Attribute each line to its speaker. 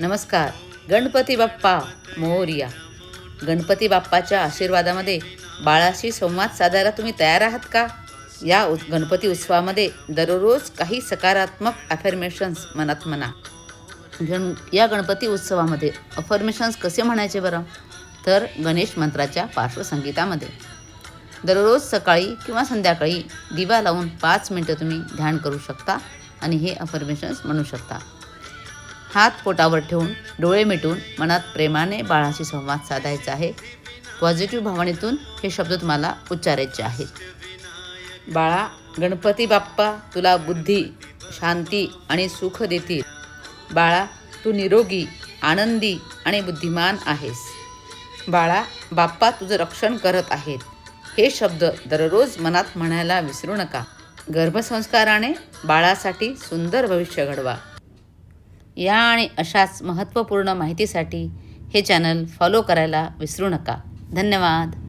Speaker 1: नमस्कार. गणपती बाप्पा मोरिया. गणपती बाप्पाच्या आशीर्वादामध्ये बाळाशी संवाद साधायला तुम्ही तयार आहात का? या उत गणपती उत्सवामध्ये दररोज काही सकारात्मक अफर्मेशन्स मनात म्हणा. गण या गणपती उत्सवामध्ये अफर्मेशन्स कसे म्हणायचे बरं? तर गणेश मंत्राच्या पार्श्वसंगीतामध्ये. दररोज सकाळी किंवा संध्याकाळी दिवा लावून पाच मिनटं तुम्ही ध्यान करू शकता आणि हे अफर्मेशन्स म्हणू शकता. हात पोटावर ठेवून डोळे मिटून मनात प्रेमाने बाळाशी संवाद साधायचा आहे. पॉझिटिव्ह भावनेतून हे शब्द तुम्हाला उच्चारायचे आहेत. बाळा गणपती बाप्पा तुला बुद्धी शांती आणि सुख देतील. बाळा तू निरोगी आनंदी आणि बुद्धिमान आहेस. बाळा बाप्पा तुझं रक्षण करत आहेत. हे शब्द दररोज मनात म्हणायला विसरू नका. गर्भसंस्काराने बाळासाठी सुंदर भविष्य घडवा. या आणि अशाच महत्त्वपूर्ण माहितीसाठी हे चॅनल फॉलो करायला विसरू नका. धन्यवाद.